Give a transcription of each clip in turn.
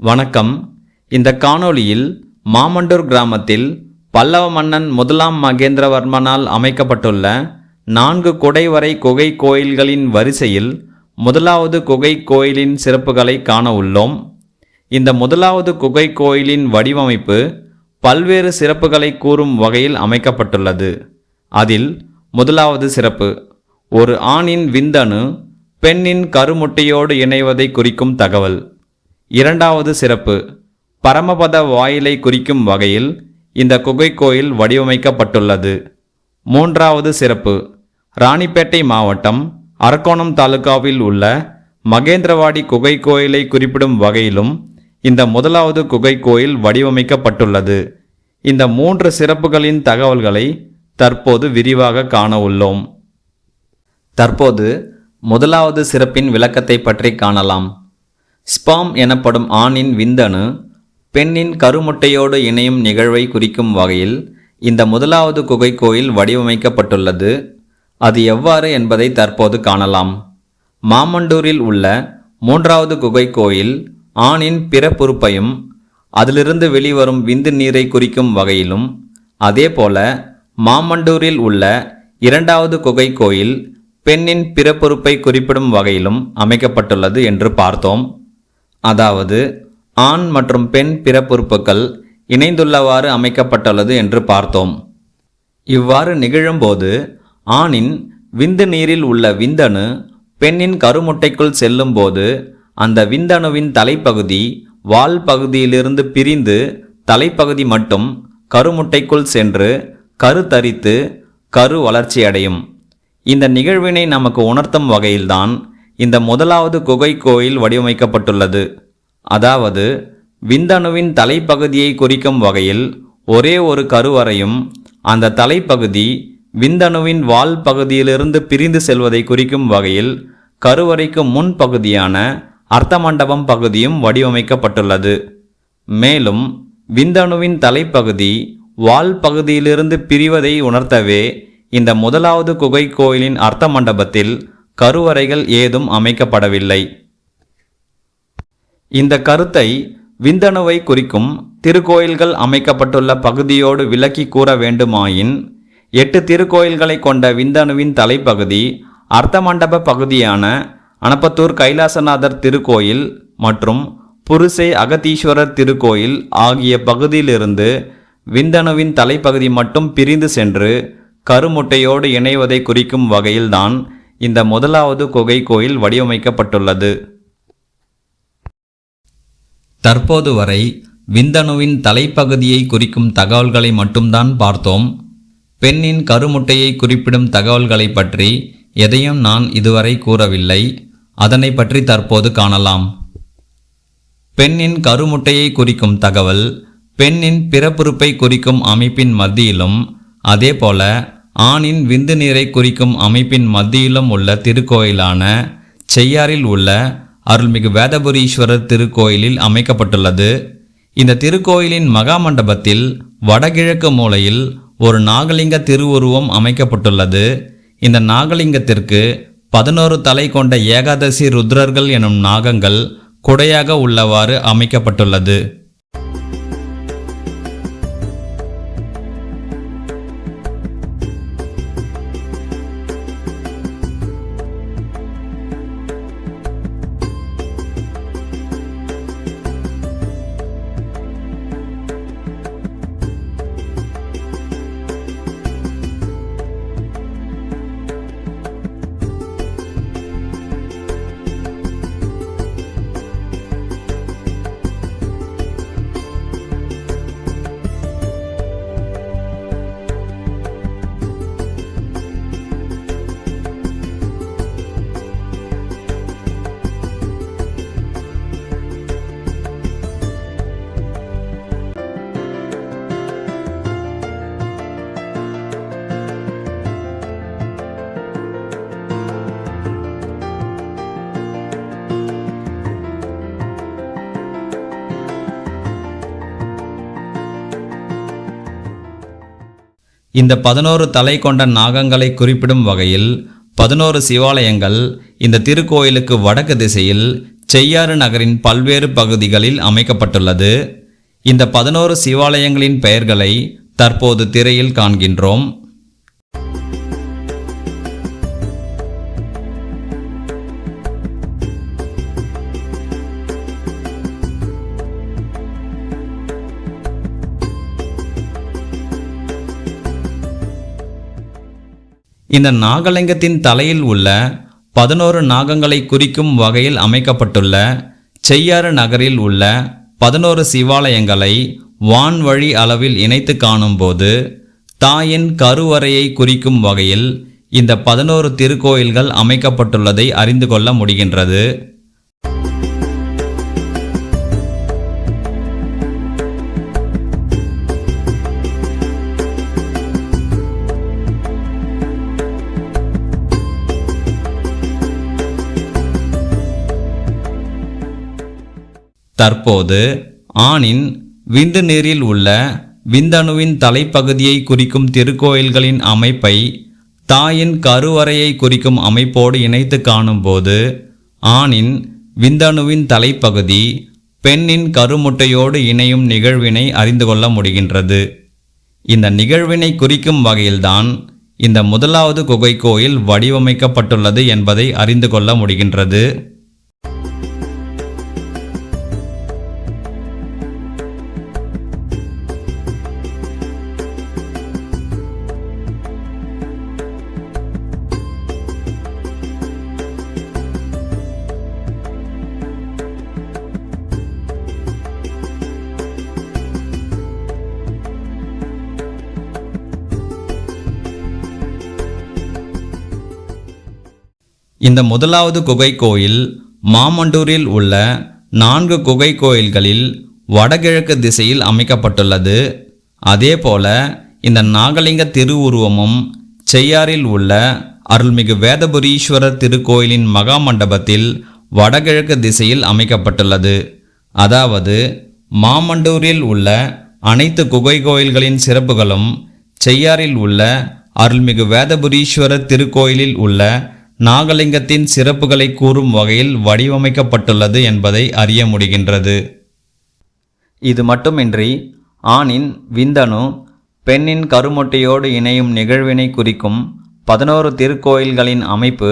வணக்கம். இந்த காணொளியில் மாமண்டூர் கிராமத்தில் பல்லவ மன்னன் முதலாம் மகேந்திரவர்மனால் அமைக்கப்பட்டுள்ள நான்கு குடைவரை குகை கோயில்களின் வரிசையில் முதலாவது குகை கோயிலின் சிறப்புகளை காண உள்ளோம். இந்த முதலாவது குகை கோயிலின் வடிவமைப்பு பல்வேறு சிறப்புகளை கூறும் வகையில் அமைக்கப்பட்டுள்ளது. அதில் முதலாவது சிறப்பு ஒரு ஆணின் விந்தணு பெண்ணின் கருமுட்டையோடு இணைவதை குறிக்கும் தகவல். இரண்டாவது சிறப்பு. பரமபத வாயிலை குறிக்கும் வகையில் இந்த குகை கோயில் வடிவமைக்கப்பட்டுள்ளது. மூன்றாவது சிறப்பு. ராணிப்பேட்டை மாவட்டம் அரக்கோணம் தாலுகாவில் உள்ள மகேந்திரவாடி குகை கோயிலை குறிப்பிடும் வகையிலும் இந்த முதலாவது குகை கோயில் வடிவமைக்கப்பட்டுள்ளது. இந்த மூன்று சிறப்புகளின் தகவல்களை தற்போது விரிவாக காண உள்ளோம். தற்போது முதலாவது சிறப்பின் விளக்கத்தை பற்றி காணலாம். ஸ்பாம் எனப்படும் ஆணின் விந்தணு பெண்ணின் கருமுட்டையோடு இணையும் நிகழ்வை குறிக்கும் வகையில் இந்த முதலாவது குகை கோயில் வடிவமைக்கப்பட்டுள்ளது. அது எவ்வாறு என்பதை தற்போது காணலாம். மாமண்டூரில் உள்ள மூன்றாவது குகை கோயில் ஆணின் பிறப்புறுப்பையும் அதிலிருந்து வெளிவரும் விந்து நீரை குறிக்கும் வகையிலும் அதேபோல மாமண்டூரில் உள்ள இரண்டாவது குகை கோயில் பெண்ணின் பிறப்புறுப்பை குறிப்பிடும் வகையிலும் அமைக்கப்பட்டுள்ளது என்று பார்த்தோம். அதாவது ஆண் மற்றும் பெண் பிறப்புறுப்புகள் இணைந்துள்ளவாறு அமைக்கப்பட்டுள்ளது என்று பார்த்தோம். இவ்வாறு நிகழும்போது ஆணின் விந்து நீரில் உள்ள விந்தணு பெண்ணின் கருமுட்டைக்குள் செல்லும்போது அந்த விந்தணுவின் தலைப்பகுதி வால் பகுதியிலிருந்து பிரிந்து தலைப்பகுதி மட்டும் கருமுட்டைக்குள் சென்று கரு தரித்து கரு வளர்ச்சியடையும். இந்த நிகழ்வினை நமக்கு உணர்த்தும் வகையில்தான் இந்த முதலாவது குகை கோயில் வடிவமைக்கப்பட்டுள்ளது. அதாவது விந்தணுவின் தலைப்பகுதியை குறிக்கும் வகையில் ஒரே ஒரு கருவறையும் அந்த தலைப்பகுதி விந்தணுவின் வால் பகுதியிலிருந்து பிரிந்து செல்வதை குறிக்கும் வகையில் கருவறைக்கு முன் பகுதியான அர்த்த மண்டபம் பகுதியும் வடிவமைக்கப்பட்டுள்ளது. மேலும் விந்தணுவின் தலைப்பகுதி வால் பகுதியிலிருந்து பிரிவதை உணர்த்தவே இந்த முதலாவது குகை கோயிலின் அர்த்த மண்டபத்தில் கருவறைகள் ஏதும் அமைக்கப்படவில்லை. இந்த கருத்தை விந்தணுவை குறிக்கும் திருக்கோயில்கள் அமைக்கப்பட்டுள்ள பகுதியோடு விளக்கி கூற வேண்டுமாயின் எட்டு திருக்கோயில்களை கொண்ட விந்தணுவின் தலைப்பகுதி அர்த்த மண்டப பகுதியான அனப்பத்தூர் கைலாசநாதர் திருக்கோயில் மற்றும் புருசே அகத்தீஸ்வரர் திருக்கோயில் ஆகிய பகுதியிலிருந்து விந்தணுவின் தலைப்பகுதி மட்டும் பிரிந்து சென்று கருமுட்டையோடு இணைவதை குறிக்கும் வகையில்தான் இந்த முதலாவது குகை கோயில் வடிவமைக்கப்பட்டுள்ளது. தற்போது வரை விந்தணுவின் தலைப்பகுதியை குறிக்கும் தகவல்களை மட்டும்தான் பார்த்தோம். பெண்ணின் கருமுட்டையை குறிப்பிடும் தகவல்களை பற்றி எதையும் நான் இதுவரை கூறவில்லை. அதனை பற்றி தற்போது காணலாம். பெண்ணின் கருமுட்டையை குறிக்கும் தகவல் பெண்ணின் பிறப்புறுப்பை குறிக்கும் அமைப்பின் மத்தியிலும் அதேபோல ஆணின் விந்து நீரை குறிக்கும் அமைப்பின் மத்தியிலும் உள்ள திருக்கோயிலான செய்யாறில் உள்ள அருள்மிகு வேதபுரீஸ்வரர் திருக்கோயிலில் அமைக்கப்பட்டுள்ளது. இந்த திருக்கோயிலின் மகாமண்டபத்தில் வடகிழக்கு மூலையில் ஒரு நாகலிங்க திருவுருவம் அமைக்கப்பட்டுள்ளது. இந்த நாகலிங்கத்திற்கு பதினோரு தலை கொண்ட ஏகாதசி ருத்ரர்கள் எனும் நாகங்கள் குடையாக உள்ளவாறு அமைக்கப்பட்டுள்ளது. இந்த பதினோரு தலை கொண்ட நாகங்களை குறிப்பிடும் வகையில் பதினோரு சிவாலயங்கள் இந்த திருக்கோயிலுக்கு வடக்கு திசையில் செய்யாறு நகரின் பல்வேறு பகுதிகளில் அமைக்கப்பட்டுள்ளது. இந்த பதினோரு சிவாலயங்களின் பெயர்களை தற்போது திரையில் காண்கின்றோம். இந்த நாகலிங்கத்தின் தலையில் உள்ள பதினோரு நாகங்களை குறிக்கும் வகையில் அமைக்கப்பட்டுள்ள செய்யாறு நகரில் உள்ள பதினோரு சிவாலயங்களை வான்வழி அளவில் இணைத்து காணும்போது தாயின் கருவறையை குறிக்கும் வகையில் இந்த பதினோரு திருக்கோயில்கள் அமைக்கப்பட்டுள்ளதை அறிந்து கொள்ள முடிகின்றது. தற்போது ஆணின் விந்து நீரில் உள்ள விந்தணுவின் தலைப்பகுதியை குறிக்கும் திருக்கோயில்களின் அமைப்பை தாயின் கருவறையை குறிக்கும் அமைப்போடு இணைத்து காணும்போது ஆணின் விந்தணுவின் தலைப்பகுதி பெண்ணின் கருமுட்டையோடு இணையும் நிகழ்வினை அறிந்து கொள்ள முடிகின்றது. இந்த நிகழ்வினை குறிக்கும் வகையில்தான் இந்த முதலாவது குகை கோயில் வடிவமைக்கப்பட்டுள்ளது என்பதை அறிந்து கொள்ள முடிகின்றது. இந்த முதலாவது குகை கோயில் மாமண்டூரில் உள்ள நான்கு குகை கோயில்களில் வடகிழக்கு திசையில் அமைக்கப்பட்டுள்ளது. அதேபோல இந்த நாகலிங்க திருவுருவமும் செய்யாறில் உள்ள அருள்மிகு வேதபுரீஸ்வரர் திருக்கோயிலின் மகா மண்டபத்தில் வடகிழக்கு திசையில் அமைக்கப்பட்டுள்ளது. அதாவது மாமண்டூரில் உள்ள அனைத்து குகை கோயில்களின் சிறப்புகளும் செய்யாறில் உள்ள அருள்மிகு வேதபுரீஸ்வரர் திருக்கோயிலில் உள்ள நாகலிங்கத்தின் சிறப்புகளை கூறும் வகையில் வடிவமைக்கப்பட்டுள்ளது என்பதை அறிய முடிகின்றது. இது மட்டுமின்றி ஆணின் விந்தணு பெண்ணின் கருமொட்டையோடு இணையும் நிகழ்வினை குறிக்கும் பதினோரு திருக்கோயில்களின் அமைப்பு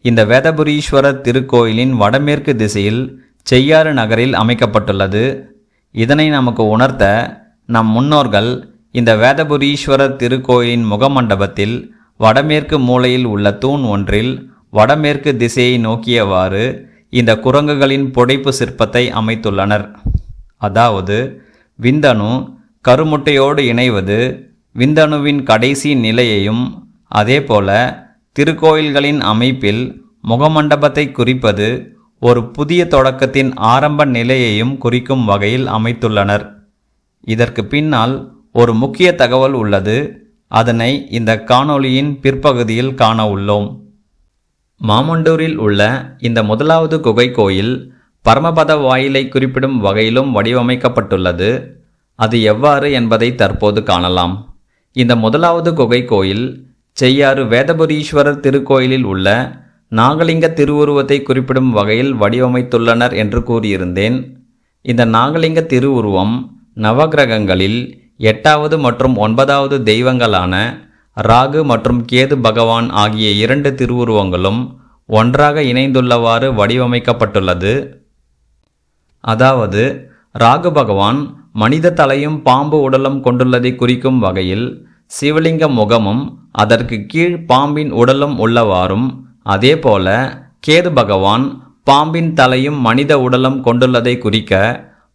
இந்த வேதபுரீஸ்வரர் திருக்கோயிலின் வடமேற்கு திசையில் செய்யாறு நகரில் அமைக்கப்பட்டுள்ளது. இதனை நமக்கு உணர்த்த நம் முன்னோர்கள் இந்த வேதபுரீஸ்வரர் திருக்கோயிலின் முகமண்டபத்தில் வடமேற்கு மூலையில் உள்ள தூண் ஒன்றில் வடமேற்கு திசையை நோக்கியவாறு இந்த குரங்குகளின் புடைப்பு சிற்பத்தை அமைத்துள்ளனர். அதாவது விந்தணு கருமுட்டையோடு இணைவது விந்தணுவின் கடைசி நிலையையும் அதேபோல திருக்கோயில்களின் அமைப்பில் முகமண்டபத்தை குறிப்பது ஒரு புதிய தொடக்கத்தின் ஆரம்ப நிலையையும் குறிக்கும் வகையில் அமைத்துள்ளனர். இதற்கு பின்னால் ஒரு முக்கிய தகவல் உள்ளது. அதனை இந்த காணொளியின் பிற்பகுதியில் காண உள்ளோம். மாமண்டூரில் உள்ள இந்த முதலாவது குகை கோயில் பரமபத வாயிலை குறிப்பிடும் வகையிலும் வடிவமைக்கப்பட்டுள்ளது. அது எவ்வாறு என்பதை தற்போது காணலாம். இந்த முதலாவது குகை கோயில் செய்யாறு வேதபுரீஸ்வரர் திருக்கோயிலில் உள்ள நாகலிங்க திருவுருவத்தை குறிப்பிடும் வகையில் வடிவமைத்துள்ளனர் என்று கூறியிருந்தேன். இந்த நாகலிங்க திருவுருவம் நவகிரகங்களில் எட்டாவது மற்றும் ஒன்பதாவது தெய்வங்களான ராகு மற்றும் கேது பகவான் ஆகிய இரண்டு திருவுருவங்களும் ஒன்றாக இணைந்துள்ளவாறு வடிவமைக்கப்பட்டுள்ளது. அதாவது ராகு பகவான் மனித தலையும் பாம்பு உடலும் கொண்டுள்ளதை குறிக்கும் வகையில் சிவலிங்க முகமும் அதற்கு கீழ் பாம்பின் உடலும் உள்ளவாறும் அதேபோல கேது பகவான் பாம்பின் தலையும் மனித உடலும் கொண்டுள்ளதை குறிக்க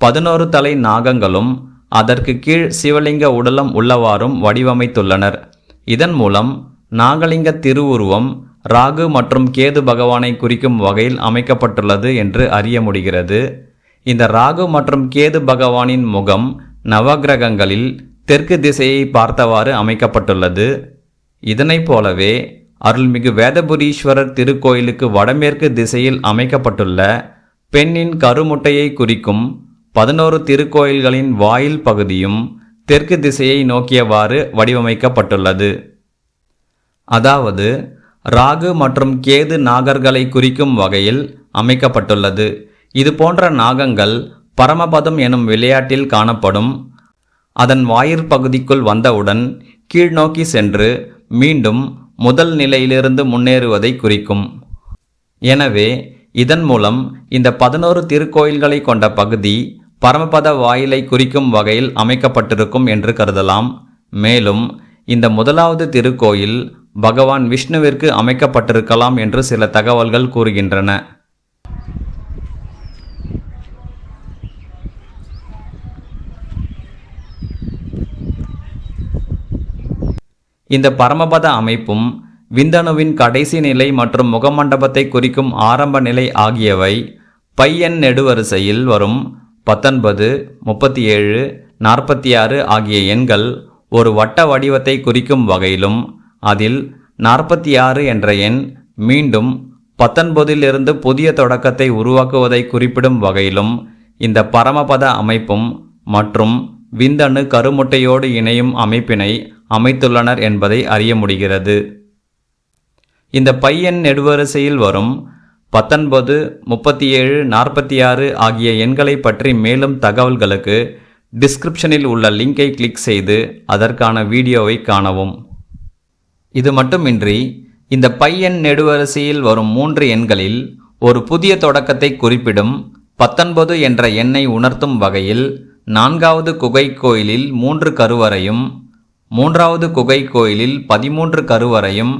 பதினோரு தலை நாகங்களும் அதற்கு கீழ் சிவலிங்க உடலம் உள்ளவாறும் வடிவமைத்துள்ளனர். இதன் மூலம் நாகலிங்க திருவுருவம் ராகு மற்றும் கேது பகவானை குறிக்கும் வகையில் அமைக்கப்பட்டுள்ளது என்று அறிய முடிகிறது. இந்த ராகு மற்றும் கேது பகவானின் முகம் நவகிரகங்களில் தெற்கு திசையை பார்த்தவாறு அமைக்கப்பட்டுள்ளது. இதனைப் போலவே அருள்மிகு வேதபுரீஸ்வரர் திருக்கோயிலுக்கு வடமேற்கு திசையில் அமைக்கப்பட்டுள்ள பெண்ணின் கருமுட்டையை குறிக்கும் பதினோரு திருக்கோயில்களின் வாயில் பகுதியும் தெற்கு திசையை நோக்கியவாறு வடிவமைக்கப்பட்டுள்ளது. அதாவது ராகு மற்றும் கேது நாகர்களை குறிக்கும் வகையில் அமைக்கப்பட்டுள்ளது. இது போன்ற நாகங்கள் பரமபதம் எனும் விளையாட்டில் காணப்படும். அதன் வாயிற்பகுதிக்குள் வந்தவுடன் கீழ்நோக்கி சென்று மீண்டும் முதல் நிலையிலிருந்து முன்னேறுவதை குறிக்கும். எனவே இதன் மூலம் இந்த பதினோரு திருக்கோயில்களை கொண்ட பகுதி பரமபத வாயிலை குறிக்கும் வகையில் அமைக்கப்பட்டிருக்கும் என்று கருதலாம். மேலும் இந்த முதலாவது திருக்கோயில் பகவான் விஷ்ணுவிற்கு அமைக்கப்பட்டிருக்கலாம் என்று சில தகவல்கள் கூறுகின்றன. இந்த பரமபத அமைப்பும் விந்தணுவின் கடைசி நிலை மற்றும் முகமண்டபத்தை குறிக்கும் ஆரம்ப நிலை ஆகியவை பையன் நெடுவரிசையில் வரும் பத்தொன்பது முப்பத்தி ஏழு நாற்பத்தி ஆறு ஆகிய எண்கள் ஒரு வட்ட வடிவத்தை குறிக்கும் வகையிலும் அதில் நாற்பத்தி ஆறு என்ற எண் மீண்டும் பத்தொன்பதிலிருந்து புதிய தொடக்கத்தை உருவாக்குவதை குறிப்பிடும் வகையிலும் இந்த பரமபத அமைப்பும் மற்றும் விந்தணு கருமுட்டையோடு இணையும் அமைப்பினை அமைத்துள்ளனர் என்பதை அறிய முடிகிறது. இந்த பையன் நெடுவரிசையில் வரும் பத்தொன்பது முப்பத்தி ஏழு நாற்பத்தி ஆறு ஆகிய எண்களை பற்றி மேலும் தகவல்களுக்கு டிஸ்கிரிப்ஷனில் உள்ள லிங்கை கிளிக் செய்து அதற்கான வீடியோவை காணவும். இது மட்டுமின்றி இந்த பையன் நெடுவரிசையில் வரும் மூன்று எண்களில் ஒரு புதிய தொடக்கத்தை குறிப்பிடும் பத்தொன்பது என்ற எண்ணை உணர்த்தும் வகையில் நான்காவது குகை கோயிலில் மூன்று கருவறையும் மூன்றாவது குகை கோயிலில் பதிமூன்று கருவறையும்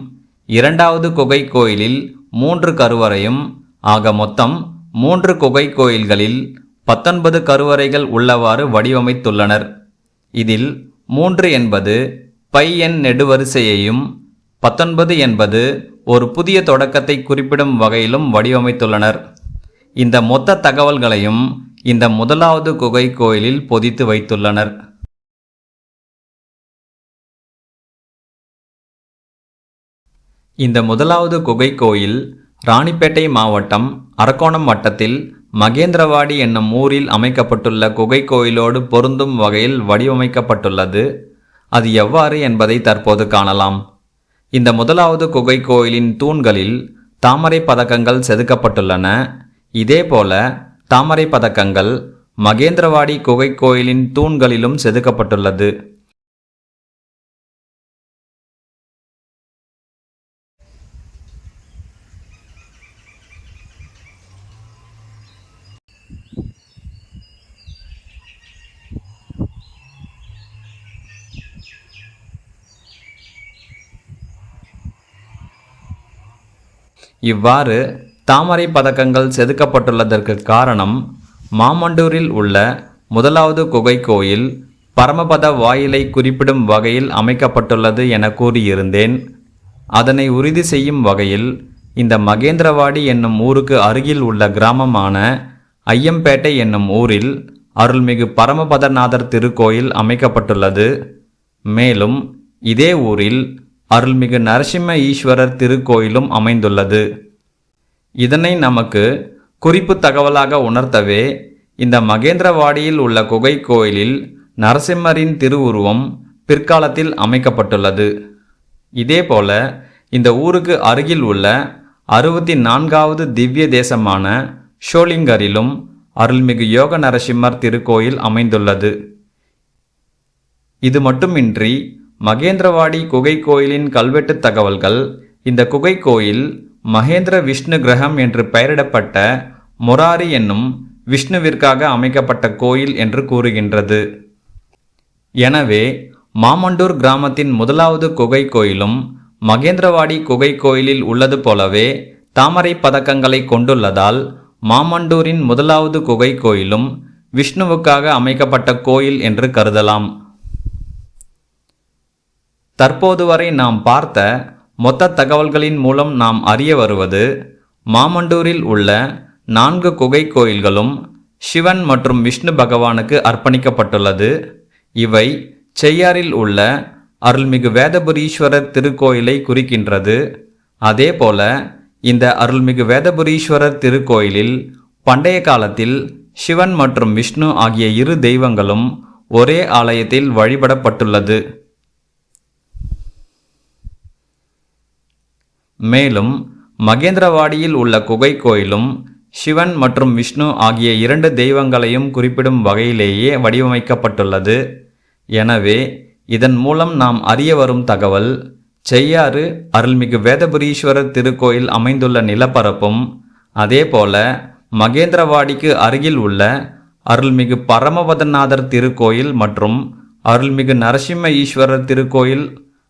இரண்டாவது குகை கோயிலில் மூன்று கருவறையும் ஆக மொத்தம் மூன்று குகை கோயில்களில் பத்தொன்பது கருவறைகள் உள்ளவாறு வடிவமைத்துள்ளனர். இதில் மூன்று என்பது பை எண் நெடுவரிசையையும் பத்தொன்பது என்பது ஒரு புதிய தொடக்கத்தை குறிப்பிடும் வகையிலும் வடிவமைத்துள்ளனர். இந்த மொத்த தகவல்களையும் இந்த முதலாவது குகை கோயிலில் பொதித்து வைத்துள்ளனர். இந்த முதலாவது குகை கோயில் ராணிப்பேட்டை மாவட்டம் அரக்கோணம் வட்டத்தில் மகேந்திரவாடி என்னும் ஊரில் அமைக்கப்பட்டுள்ள குகை கோயிலோடு பொருந்தும் வகையில் வடிவமைக்கப்பட்டுள்ளது. அது எவ்வாறு என்பதை தற்போது காணலாம். இந்த முதலாவது குகை கோயிலின் தூண்களில் தாமரை பதக்கங்கள் செதுக்கப்பட்டுள்ளன. இதேபோல தாமரை பதக்கங்கள் மகேந்திரவாடி குகை கோயிலின் தூண்களிலும் செதுக்கப்பட்டுள்ளது. இவ்வாறு தாமரை பதக்கங்கள் செதுக்கப்பட்டுள்ளதற்கு காரணம் மாமண்டூரில் உள்ள முதலாவது குகை கோயில் பரமபத வாயிலை குறிப்பிடும் வகையில் அமைக்கப்பட்டுள்ளது என கூறியிருந்தேன். அதனை உறுதி செய்யும் வகையில் இந்த மகேந்திரவாடி என்னும் ஊருக்கு அருகில் உள்ள கிராமமான ஐயம்பேட்டை என்னும் ஊரில் அருள்மிகு பரமபதநாதர் திருக்கோயில் அமைக்கப்பட்டுள்ளது. மேலும் இதே ஊரில் அருள்மிகு நரசிம்ம ஈஸ்வரர் திருக்கோயிலும் அமைந்துள்ளது. இதனை நமக்கு குறிப்பு தகவலாக உணர்த்தவே இந்த மகேந்திரவாடியில் உள்ள குகை கோயிலில் நரசிம்மரின் திருவுருவம் பிற்காலத்தில் அமைக்கப்பட்டுள்ளது. இதேபோல இந்த ஊருக்கு அருகில் உள்ள அறுபத்தி நான்காவது திவ்ய தேசமான ஷோலிங்கரிலும் அருள்மிகு யோக நரசிம்மர் திருக்கோயில் அமைந்துள்ளது. இது மட்டுமின்றி மகேந்திரவாடி குகை கோயிலின் கல்வெட்டு தகவல்கள். இந்த குகை கோயில் மகேந்திர விஷ்ணு கிரகம் என்று பெயரிடப்பட்ட முராரி என்னும் விஷ்ணுவிற்காக அமைக்கப்பட்ட கோயில் என்று கூறுகின்றது. எனவே மாமண்டூர் கிராமத்தின் முதலாவது குகை கோயிலும் மகேந்திரவாடி குகை கோயிலில் உள்ளது போலவே தாமரை பதக்கங்களை கொண்டுள்ளதால் மாமண்டூரின் முதலாவது குகை கோயிலும் விஷ்ணுவுக்காக அமைக்கப்பட்ட கோயில் என்று கருதலாம். தற்போது வரை நாம் பார்த்த மொத்த தகவல்களின் மூலம் நாம் அறிய வருவது மாமண்டூரில் உள்ள நான்கு குகை கோயில்களும் சிவன் மற்றும் விஷ்ணு பகவானுக்கு அர்ப்பணிக்கப்பட்டுள்ளது. இவை செய்யாறில் உள்ள அருள்மிகு வேதபுரீஸ்வரர் திருக்கோயிலை குறிக்கின்றது. அதேபோல இந்த அருள்மிகு வேதபுரீஸ்வரர் திருக்கோயிலில் பண்டைய காலத்தில் சிவன் மற்றும் விஷ்ணு ஆகிய இரு தெய்வங்களும் ஒரே ஆலயத்தில் வழிபடப்பட்டுள்ளது. மேலும் மகேந்திரவாடியில் உள்ள குகை கோயிலும் சிவன் மற்றும் விஷ்ணு ஆகிய இரண்டு தெய்வங்களையும் குறிப்பிடும் வகையிலேயே வடிவமைக்கப்பட்டுள்ளது. எனவே இதன் மூலம் நாம் அறிய வரும் தகவல் செய்யாறு அருள்மிகு வேதபுரீஸ்வரர் திருக்கோயில் அமைந்துள்ள நிலப்பரப்பும் அதேபோல மகேந்திரவாடிக்கு அருகில் உள்ள அருள்மிகு பரமபதநாதர் திருக்கோயில் மற்றும் அருள்மிகு நரசிம்ம ஈஸ்வரர் திருக்கோயில்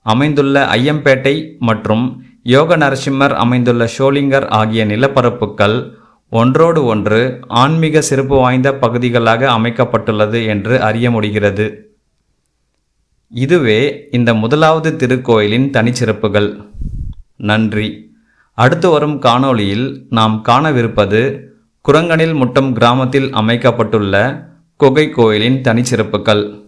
அமைந்துள்ள ஐயம்பேட்டை மற்றும் யோக நரசிம்மர் அமைந்துள்ள ஷோலிங்கர் ஆகிய நிலப்பரப்புகள் ஒன்றோடு ஒன்று ஆன்மீக சிறப்பு வாய்ந்த பகுதிகளாக அமைக்கப்பட்டுள்ளது என்று அறிய முடிகிறது. இதுவே இந்த முதலாவது திருக்கோயிலின் தனிச்சிறப்புகள். நன்றி. அடுத்து வரும் காணொளியில் நாம் காணவிருப்பது குரங்கனில் முட்டம் கிராமத்தில் அமைக்கப்பட்டுள்ள குகை கோயிலின் தனிச்சிறப்புகள்.